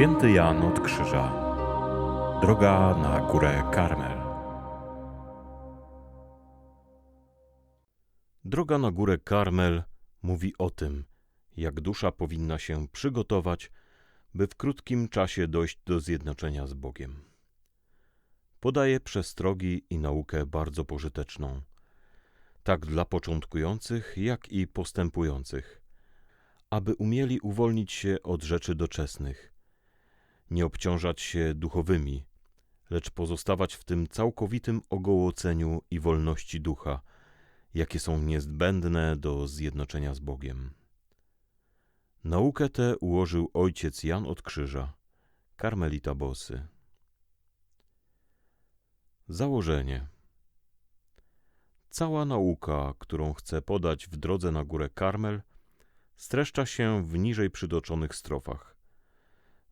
Święty Jan od Krzyża. Droga na górę Karmel. Droga na górę Karmel mówi o tym, jak dusza powinna się przygotować, by w krótkim czasie dojść do zjednoczenia z Bogiem. Podaje przestrogi i naukę bardzo pożyteczną, tak dla początkujących, jak i postępujących, aby umieli uwolnić się od rzeczy doczesnych, nie obciążać się duchowymi, lecz pozostawać w tym całkowitym ogołoceniu i wolności ducha, jakie są niezbędne do zjednoczenia z Bogiem. Naukę tę ułożył ojciec Jan od Krzyża, karmelita Bosy. Założenie Cała nauka, którą chcę podać w drodze na górę Karmel, streszcza się w niżej przytoczonych strofach.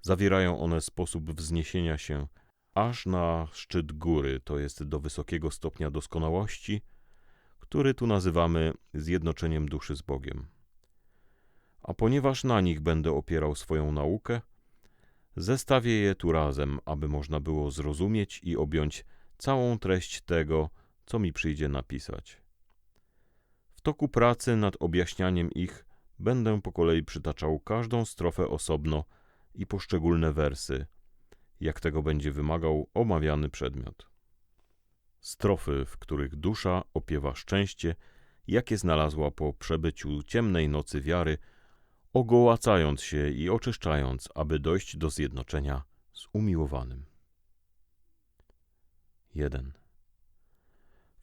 Zawierają one sposób wzniesienia się aż na szczyt góry, to jest do wysokiego stopnia doskonałości, który tu nazywamy zjednoczeniem duszy z Bogiem. A ponieważ na nich będę opierał swoją naukę, zestawię je tu razem, aby można było zrozumieć i objąć całą treść tego, co mi przyjdzie napisać. W toku pracy nad objaśnianiem ich będę po kolei przytaczał każdą strofę osobno i poszczególne wersy, jak tego będzie wymagał omawiany przedmiot. Strofy, w których dusza opiewa szczęście, jakie znalazła po przebyciu ciemnej nocy wiary, ogołacając się i oczyszczając, aby dojść do zjednoczenia z umiłowanym. 1.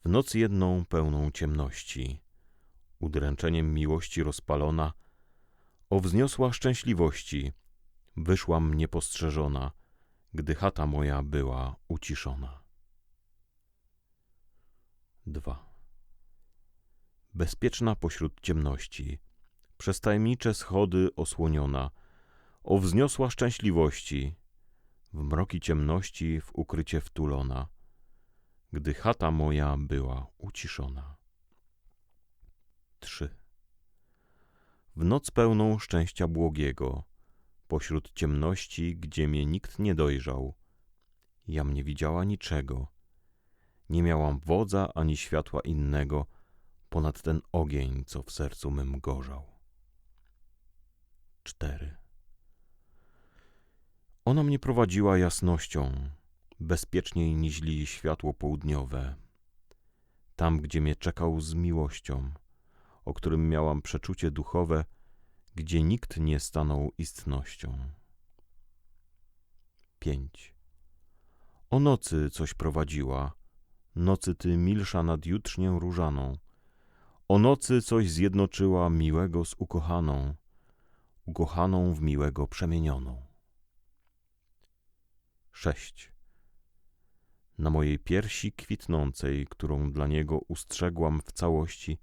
W noc jedną pełną ciemności, udręczeniem miłości rozpalona, o wzniosła szczęśliwości, wyszłam niepostrzeżona, gdy chata moja była uciszona. 2. Bezpieczna pośród ciemności, przez tajemnicze schody osłoniona, o wzniosła szczęśliwości, w mroki ciemności w ukrycie wtulona, gdy chata moja była uciszona. 3. W noc pełną szczęścia błogiego, pośród ciemności, gdzie mnie nikt nie dojrzał, jam nie widziała niczego, nie miałam wodza ani światła innego. Ponad ten ogień, co w sercu mym gorzał. 4. Ona mnie prowadziła jasnością, bezpieczniej niźli światło południowe, tam, gdzie mnie czekał z miłością, o którym miałam przeczucie duchowe, gdzie nikt nie stanął istnością. 5. O nocy coś prowadziła, nocy ty milsza nad jutrznię różaną, o nocy coś zjednoczyła miłego z ukochaną, ukochaną w miłego przemienioną. 6 na mojej piersi kwitnącej, którą dla niego ustrzegłam w całości,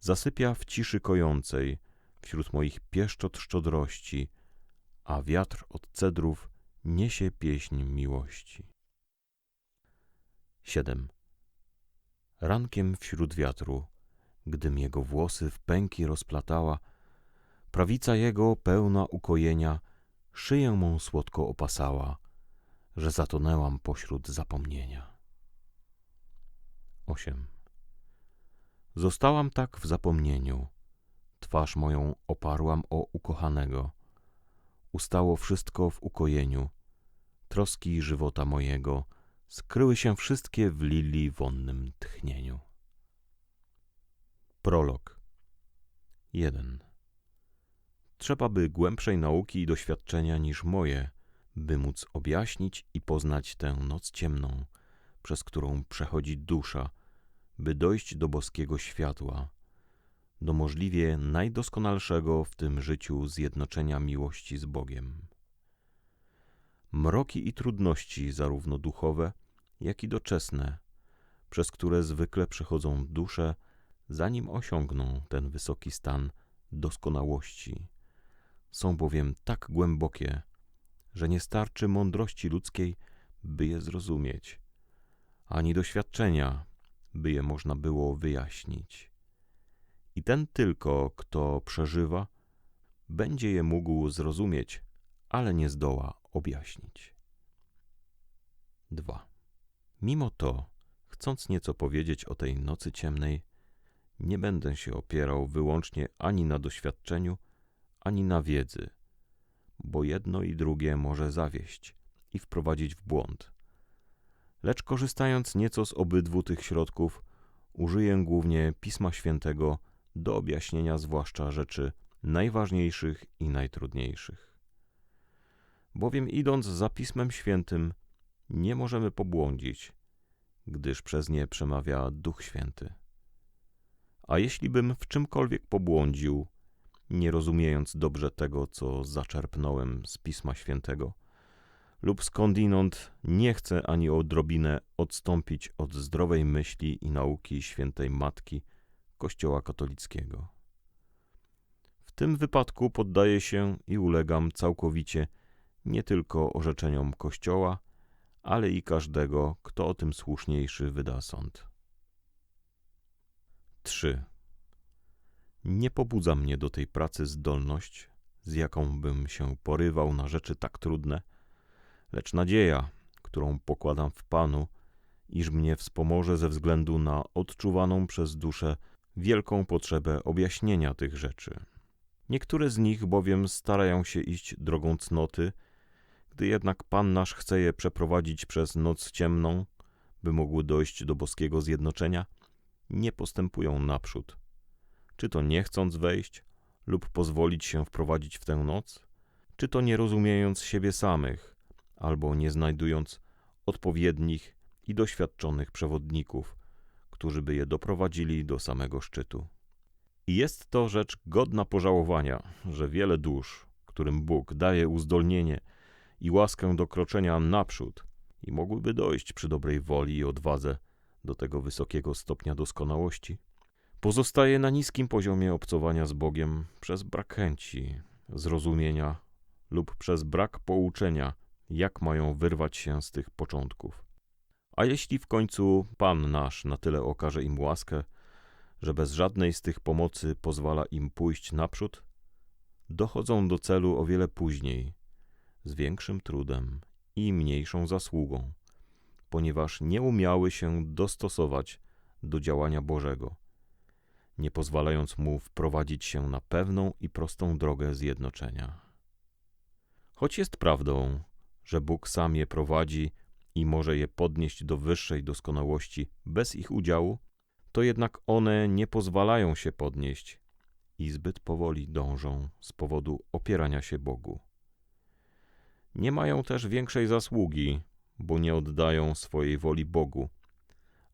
zasypia w ciszy kojącej, wśród moich pieszczot szczodrości, a wiatr od cedrów niesie pieśń miłości. 7. Rankiem wśród wiatru, gdym jego włosy w pęki rozplatała, prawica jego pełna ukojenia szyję mą słodko opasała, że zatonęłam pośród zapomnienia. 8. Zostałam tak w zapomnieniu, twarz moją oparłam o ukochanego. Ustało wszystko w ukojeniu, troski żywota mojego skryły się wszystkie w lili wonnym tchnieniu. Prolog 1. Trzeba by głębszej nauki i doświadczenia niż moje – by móc objaśnić i poznać tę noc ciemną, przez którą przechodzi dusza, by dojść do boskiego światła, do możliwie najdoskonalszego w tym życiu zjednoczenia miłości z Bogiem. Mroki i trudności, zarówno duchowe, jak i doczesne, przez które zwykle przechodzą dusze, zanim osiągną ten wysoki stan doskonałości, są bowiem tak głębokie, że nie starczy mądrości ludzkiej, by je zrozumieć, ani doświadczenia, by je można było wyjaśnić. I ten tylko, kto przeżywa, będzie je mógł zrozumieć, ale nie zdoła objaśnić. 2. Mimo to, chcąc nieco powiedzieć o tej nocy ciemnej, nie będę się opierał wyłącznie ani na doświadczeniu, ani na wiedzy, bo jedno i drugie może zawieść i wprowadzić w błąd. Lecz korzystając nieco z obydwu tych środków, użyję głównie Pisma Świętego do objaśnienia zwłaszcza rzeczy najważniejszych i najtrudniejszych. Bowiem idąc za Pismem Świętym, nie możemy pobłądzić, gdyż przez nie przemawia Duch Święty. A jeśli bym w czymkolwiek pobłądził, nie rozumiejąc dobrze tego, co zaczerpnąłem z Pisma Świętego, lub skądinąd nie chcę ani odrobinę odstąpić od zdrowej myśli i nauki świętej Matki Kościoła katolickiego. W tym wypadku poddaję się i ulegam całkowicie nie tylko orzeczeniom Kościoła, ale i każdego, kto o tym słuszniejszy wyda sąd. 3. Nie pobudza mnie do tej pracy zdolność, z jaką bym się porywał na rzeczy tak trudne, lecz nadzieja, którą pokładam w Panu, iż mnie wspomoże ze względu na odczuwaną przez duszę wielką potrzebę objaśnienia tych rzeczy. Niektóre z nich bowiem starają się iść drogą cnoty, gdy jednak Pan nasz chce je przeprowadzić przez noc ciemną, by mogły dojść do boskiego zjednoczenia, nie postępują naprzód. Czy to nie chcąc wejść lub pozwolić się wprowadzić w tę noc, czy to nie rozumiejąc siebie samych, albo nie znajdując odpowiednich i doświadczonych przewodników, którzy by je doprowadzili do samego szczytu. I jest to rzecz godna pożałowania, że wiele dusz, którym Bóg daje uzdolnienie i łaskę do kroczenia naprzód i mogłyby dojść przy dobrej woli i odwadze do tego wysokiego stopnia doskonałości, pozostaje na niskim poziomie obcowania z Bogiem przez brak chęci, zrozumienia lub przez brak pouczenia, jak mają wyrwać się z tych początków. A jeśli w końcu Pan nasz na tyle okaże im łaskę, że bez żadnej z tych pomocy pozwala im pójść naprzód, dochodzą do celu o wiele później, z większym trudem i mniejszą zasługą, ponieważ nie umiały się dostosować do działania Bożego, nie pozwalając mu wprowadzić się na pewną i prostą drogę zjednoczenia. Choć jest prawdą, że Bóg sam je prowadzi i może je podnieść do wyższej doskonałości bez ich udziału, to jednak one nie pozwalają się podnieść i zbyt powoli dążą z powodu opierania się Bogu. Nie mają też większej zasługi, bo nie oddają swojej woli Bogu,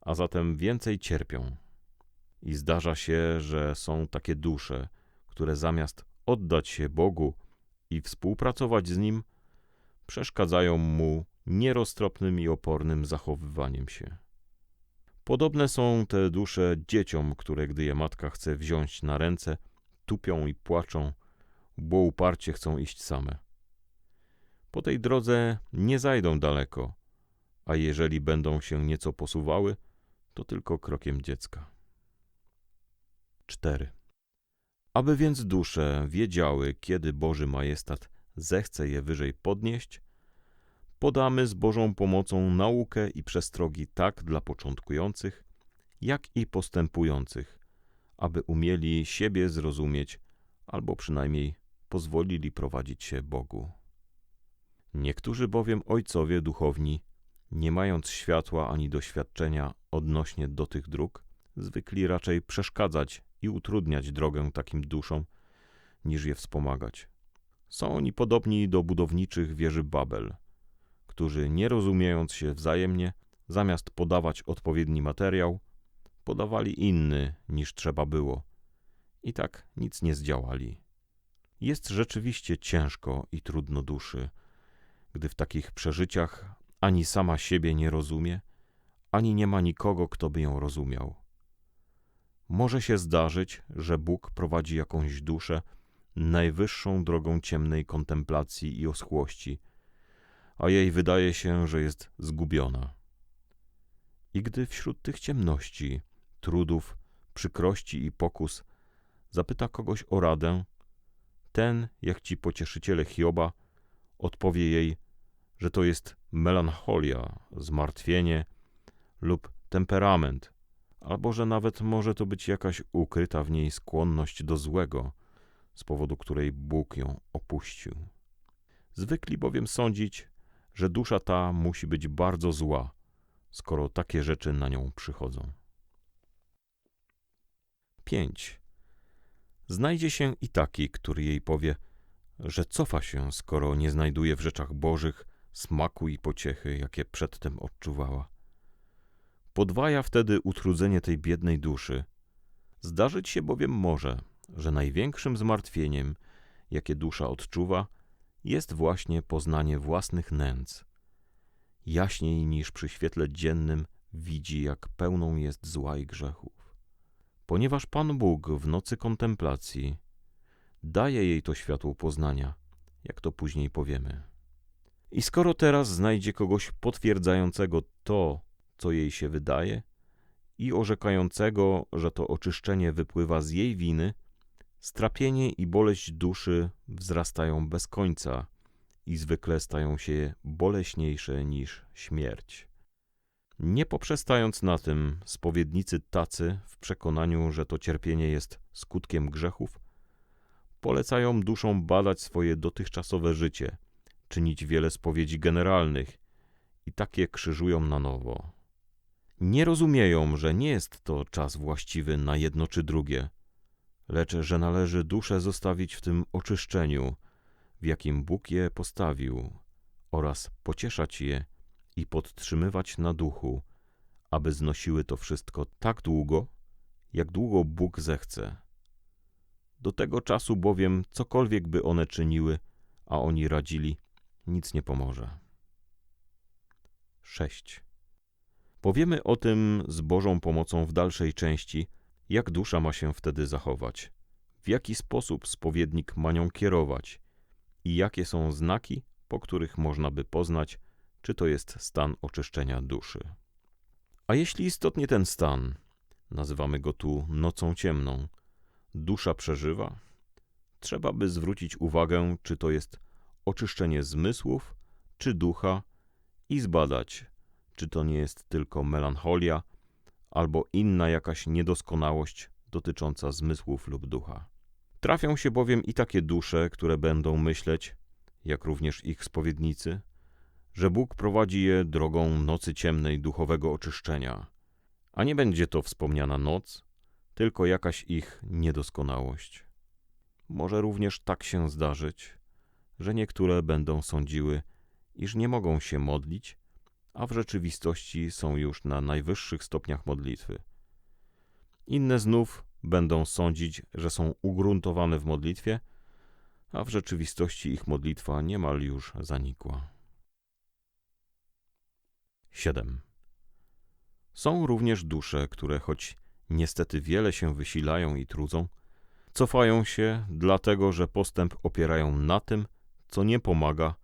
a zatem więcej cierpią. I zdarza się, że są takie dusze, które zamiast oddać się Bogu i współpracować z Nim, przeszkadzają Mu nieroztropnym i opornym zachowywaniem się. Podobne są te dusze dzieciom, które gdy je matka chce wziąć na ręce, tupią i płaczą, bo uparcie chcą iść same. Po tej drodze nie zajdą daleko, a jeżeli będą się nieco posuwały, to tylko krokiem dziecka. 4. Aby więc dusze wiedziały, kiedy Boży Majestat zechce je wyżej podnieść, podamy z Bożą pomocą naukę i przestrogi tak dla początkujących, jak i postępujących, aby umieli siebie zrozumieć, albo przynajmniej pozwolili prowadzić się Bogu. Niektórzy bowiem ojcowie duchowni, nie mając światła ani doświadczenia odnośnie do tych dróg, zwykli raczej przeszkadzać i utrudniać drogę takim duszom, niż je wspomagać. Są oni podobni do budowniczych wieży Babel, którzy nie rozumiejąc się wzajemnie, zamiast podawać odpowiedni materiał, podawali inny niż trzeba było. I tak nic nie zdziałali. Jest rzeczywiście ciężko i trudno duszy, gdy w takich przeżyciach ani sama siebie nie rozumie, ani nie ma nikogo, kto by ją rozumiał. Może się zdarzyć, że Bóg prowadzi jakąś duszę najwyższą drogą ciemnej kontemplacji i oschłości, a jej wydaje się, że jest zgubiona. I gdy wśród tych ciemności, trudów, przykrości i pokus zapyta kogoś o radę, ten, jak ci pocieszyciele Hioba, odpowie jej, że to jest melancholia, zmartwienie lub temperament, albo że nawet może to być jakaś ukryta w niej skłonność do złego, z powodu której Bóg ją opuścił. Zwykli bowiem sądzić, że dusza ta musi być bardzo zła, skoro takie rzeczy na nią przychodzą. 5. Znajdzie się i taki, który jej powie, że cofa się, skoro nie znajduje w rzeczach bożych smaku i pociechy, jakie przedtem odczuwała. Podwaja wtedy utrudzenie tej biednej duszy. Zdarzyć się bowiem może, że największym zmartwieniem, jakie dusza odczuwa, jest właśnie poznanie własnych nędz. Jaśniej niż przy świetle dziennym widzi, jak pełną jest zła i grzechów. Ponieważ Pan Bóg w nocy kontemplacji daje jej to światło poznania, jak to później powiemy. I skoro teraz znajdzie kogoś potwierdzającego to, co jej się wydaje, i orzekającego, że to oczyszczenie wypływa z jej winy, strapienie i boleść duszy wzrastają bez końca i zwykle stają się boleśniejsze niż śmierć. Nie poprzestając na tym, spowiednicy tacy, w przekonaniu, że to cierpienie jest skutkiem grzechów, polecają duszom badać swoje dotychczasowe życie, czynić wiele spowiedzi generalnych i takie krzyżują na nowo. Nie rozumieją, że nie jest to czas właściwy na jedno czy drugie, lecz że należy duszę zostawić w tym oczyszczeniu, w jakim Bóg je postawił, oraz pocieszać je i podtrzymywać na duchu, aby znosiły to wszystko tak długo, jak długo Bóg zechce. Do tego czasu bowiem cokolwiek by one czyniły, a oni radzili, nic nie pomoże. 6. Powiemy o tym z Bożą pomocą w dalszej części, jak dusza ma się wtedy zachować, w jaki sposób spowiednik ma nią kierować i jakie są znaki, po których można by poznać, czy to jest stan oczyszczenia duszy. A jeśli istotnie ten stan, nazywamy go tu nocą ciemną, dusza przeżywa, trzeba by zwrócić uwagę, czy to jest oczyszczenie zmysłów, czy ducha i zbadać, czy to nie jest tylko melancholia albo inna jakaś niedoskonałość dotycząca zmysłów lub ducha. Trafią się bowiem i takie dusze, które będą myśleć, jak również ich spowiednicy, że Bóg prowadzi je drogą nocy ciemnej duchowego oczyszczenia, a nie będzie to wspomniana noc, tylko jakaś ich niedoskonałość. Może również tak się zdarzyć, że niektóre będą sądziły, iż nie mogą się modlić, a w rzeczywistości są już na najwyższych stopniach modlitwy. Inne znów będą sądzić, że są ugruntowane w modlitwie, a w rzeczywistości ich modlitwa niemal już zanikła. 7. Są również dusze, które choć niestety wiele się wysilają i trudzą, cofają się, dlatego że postęp opierają na tym, co nie pomaga,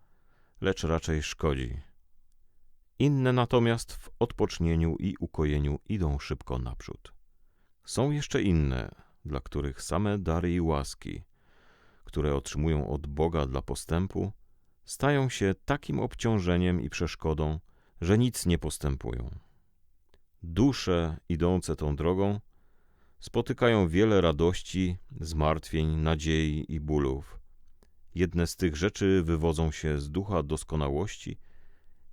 lecz raczej szkodzi. Inne natomiast w odpocznieniu i ukojeniu idą szybko naprzód. Są jeszcze inne, dla których same dary i łaski, które otrzymują od Boga dla postępu, stają się takim obciążeniem i przeszkodą, że nic nie postępują. Dusze idące tą drogą spotykają wiele radości, zmartwień, nadziei i bólów. Jedne z tych rzeczy wywodzą się z ducha doskonałości,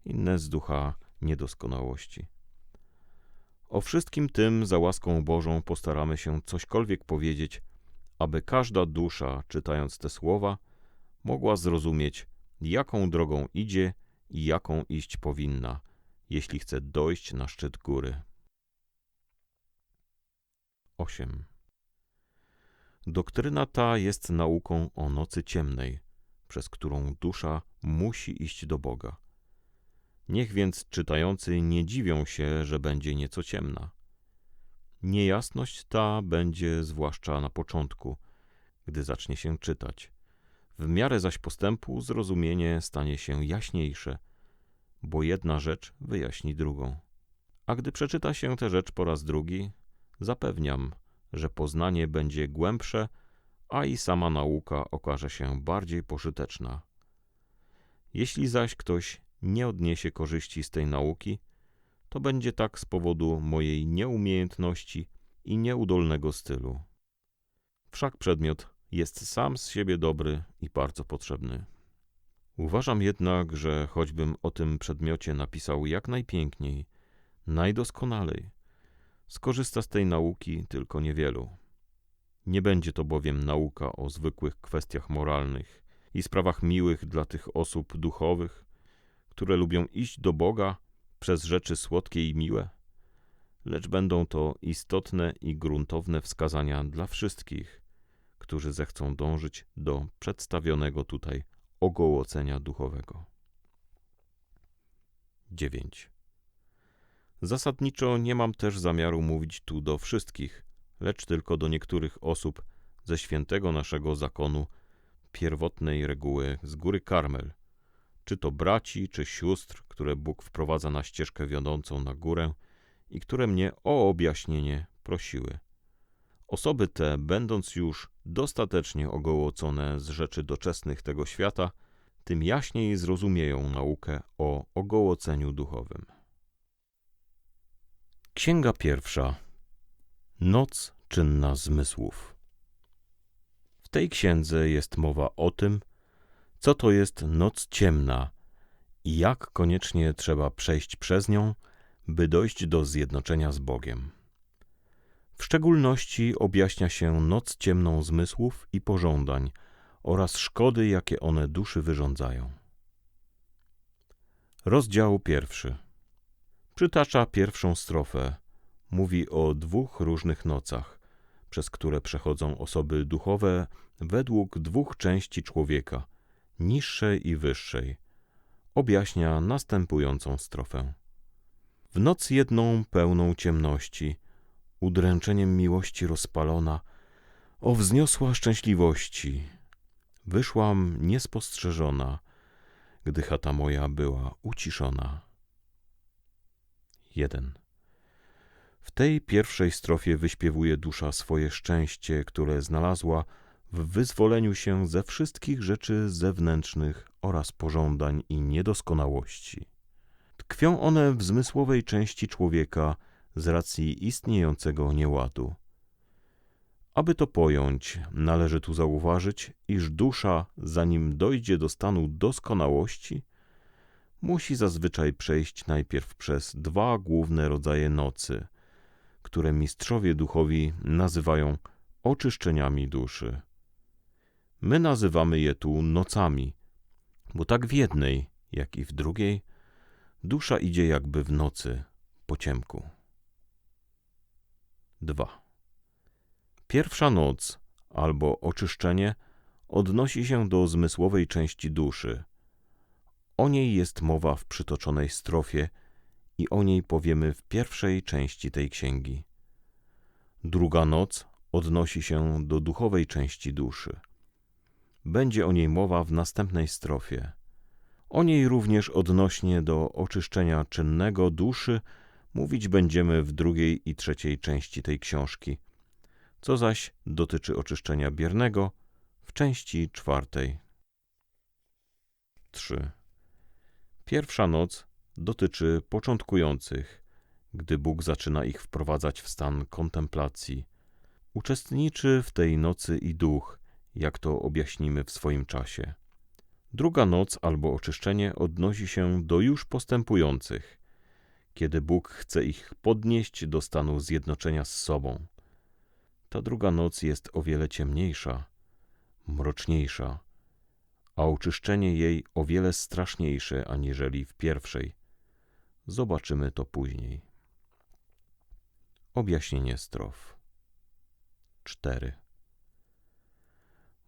inne z ducha niedoskonałości. O wszystkim tym za łaską Bożą postaramy się cośkolwiek powiedzieć, aby każda dusza, czytając te słowa, mogła zrozumieć, jaką drogą idzie i jaką iść powinna, jeśli chce dojść na szczyt góry. 8. Doktryna ta jest nauką o nocy ciemnej, przez którą dusza musi iść do Boga. Niech więc czytający nie dziwią się, że będzie nieco ciemna. Niejasność ta będzie zwłaszcza na początku, gdy zacznie się czytać. W miarę zaś postępu zrozumienie stanie się jaśniejsze, bo jedna rzecz wyjaśni drugą. A gdy przeczyta się tę rzecz po raz drugi, zapewniam, że poznanie będzie głębsze, a i sama nauka okaże się bardziej pożyteczna. Jeśli zaś ktoś nie odniesie korzyści z tej nauki, to będzie tak z powodu mojej nieumiejętności i nieudolnego stylu. Wszak przedmiot jest sam z siebie dobry i bardzo potrzebny. Uważam jednak, że choćbym o tym przedmiocie napisał jak najpiękniej, najdoskonalej, skorzysta z tej nauki tylko niewielu. Nie będzie to bowiem nauka o zwykłych kwestiach moralnych i sprawach miłych dla tych osób duchowych, które lubią iść do Boga przez rzeczy słodkie i miłe, lecz będą to istotne i gruntowne wskazania dla wszystkich, którzy zechcą dążyć do przedstawionego tutaj ogołocenia duchowego. 9. Zasadniczo nie mam też zamiaru mówić tu do wszystkich, lecz tylko do niektórych osób ze świętego naszego zakonu, pierwotnej reguły z góry Karmel, czy to braci, czy sióstr, które Bóg wprowadza na ścieżkę wiodącą na górę i które mnie o objaśnienie prosiły. Osoby te, będąc już dostatecznie ogołocone z rzeczy doczesnych tego świata, tym jaśniej zrozumieją naukę o ogołoceniu duchowym. Księga pierwsza. Noc czynna zmysłów. W tej księdze jest mowa o tym, co to jest noc ciemna i jak koniecznie trzeba przejść przez nią, by dojść do zjednoczenia z Bogiem. W szczególności objaśnia się noc ciemną zmysłów i pożądań oraz szkody, jakie one duszy wyrządzają. Rozdział pierwszy. Przytacza pierwszą strofę. Mówi o dwóch różnych nocach, przez które przechodzą osoby duchowe według dwóch części człowieka, niższej i wyższej. Objaśnia następującą strofę. W noc jedną pełną ciemności, udręczeniem miłości rozpalona, o wzniosła szczęśliwości, wyszłam niespostrzeżona, gdy chata moja była uciszona. 1. W tej pierwszej strofie wyśpiewuje dusza swoje szczęście, które znalazła w wyzwoleniu się ze wszystkich rzeczy zewnętrznych oraz pożądań i niedoskonałości. Tkwią one w zmysłowej części człowieka z racji istniejącego nieładu. Aby to pojąć, należy tu zauważyć, iż dusza, zanim dojdzie do stanu doskonałości, musi zazwyczaj przejść najpierw przez dwa główne rodzaje nocy, które mistrzowie duchowi nazywają oczyszczeniami duszy. My nazywamy je tu nocami, bo tak w jednej, jak i w drugiej, dusza idzie jakby w nocy, po ciemku. 2. Pierwsza noc, albo oczyszczenie, odnosi się do zmysłowej części duszy. O niej jest mowa w przytoczonej strofie i o niej powiemy w pierwszej części tej księgi. Druga noc odnosi się do duchowej części duszy. Będzie o niej mowa w następnej strofie. O niej również odnośnie do oczyszczenia czynnego duszy mówić będziemy w drugiej i trzeciej części tej książki, co zaś dotyczy oczyszczenia biernego w części czwartej. 3. Pierwsza noc dotyczy początkujących, gdy Bóg zaczyna ich wprowadzać w stan kontemplacji. Uczestniczy w tej nocy i duch, jak to objaśnimy w swoim czasie. Druga noc albo oczyszczenie odnosi się do już postępujących, kiedy Bóg chce ich podnieść do stanu zjednoczenia z sobą. Ta druga noc jest o wiele ciemniejsza, mroczniejsza, a oczyszczenie jej o wiele straszniejsze aniżeli w pierwszej. Zobaczymy to później. Objaśnienie strof 4.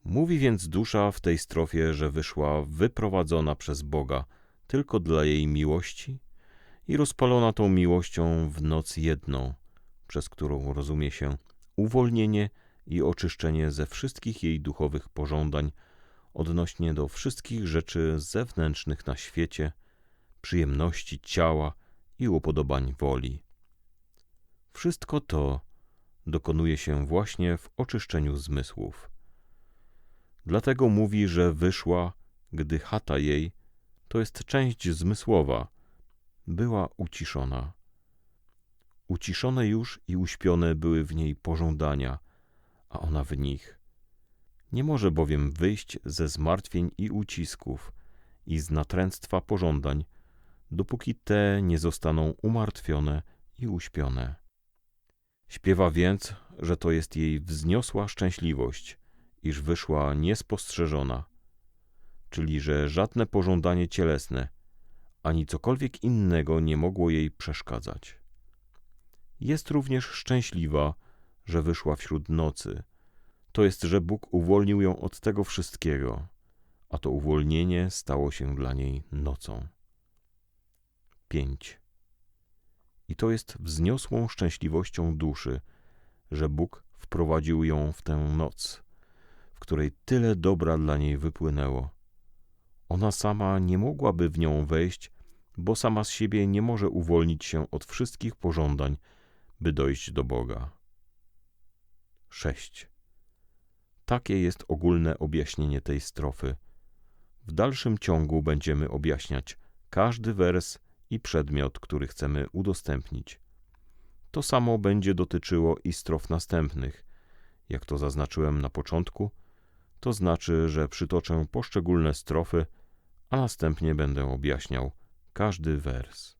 Mówi więc dusza w tej strofie, że wyszła wyprowadzona przez Boga tylko dla jej miłości i rozpalona tą miłością w noc jedną, przez którą rozumie się uwolnienie i oczyszczenie ze wszystkich jej duchowych pożądań odnośnie do wszystkich rzeczy zewnętrznych na świecie, przyjemności ciała i upodobań woli. Wszystko to dokonuje się właśnie w oczyszczeniu zmysłów. Dlatego mówi, że wyszła, gdy chata jej, to jest część zmysłowa, była uciszona. Uciszone już i uśpione były w niej pożądania, a ona w nich. Nie może bowiem wyjść ze zmartwień i ucisków i z natręctwa pożądań, dopóki te nie zostaną umartwione i uśpione. Śpiewa więc, że to jest jej wzniosła szczęśliwość, iż wyszła niespostrzeżona, czyli że żadne pożądanie cielesne, ani cokolwiek innego nie mogło jej przeszkadzać. Jest również szczęśliwa, że wyszła wśród nocy, to jest, że Bóg uwolnił ją od tego wszystkiego, a to uwolnienie stało się dla niej nocą. 5. I to jest wzniosłą szczęśliwością duszy, że Bóg wprowadził ją w tę noc, której tyle dobra dla niej wypłynęło. Ona sama nie mogłaby w nią wejść, bo sama z siebie nie może uwolnić się od wszystkich pożądań, by dojść do Boga. 6. Takie jest ogólne objaśnienie tej strofy. W dalszym ciągu będziemy objaśniać każdy wers i przedmiot, który chcemy udostępnić. To samo będzie dotyczyło i strof następnych. Jak to zaznaczyłem na początku, to znaczy, że przytoczę poszczególne strofy, a następnie będę objaśniał każdy wers.